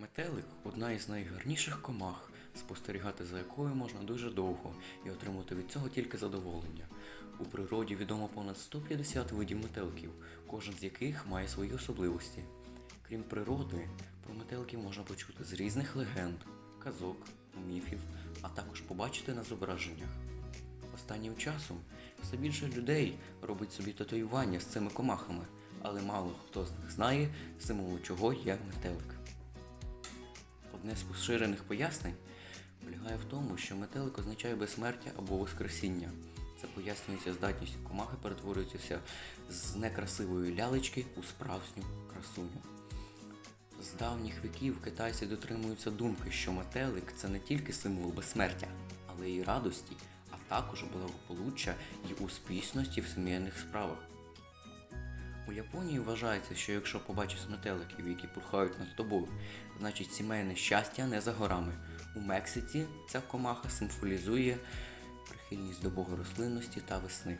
Метелик одна із найгарніших комах, спостерігати за якою можна дуже довго і отримати від цього тільки задоволення. У природі відомо понад 150 видів метеликів, кожен з яких має свої особливості. Крім природи, про метеликів можна почути з різних легенд, казок, міфів, а також побачити на зображеннях. Останнім часом все більше людей робить собі татуювання з цими комахами, але мало хто з них знає, символу чого є метелик. Одне з поширених пояснень полягає в тому, що метелик означає безсмертя або воскресіння. Це пояснюється здатністю комахи перетворюватися з некрасивої лялечки у справжню красуню. З давніх віків китайці дотримуються думки, що метелик це не тільки символ безсмертя, але й радості, а також благополуччя і успішності в сімейних справах. У Японії вважається, що якщо побачиш метеликів, які пурхають над тобою, значить сімейне щастя не за горами. У Мексиці ця комаха символізує прихильність до богорослинності та весни.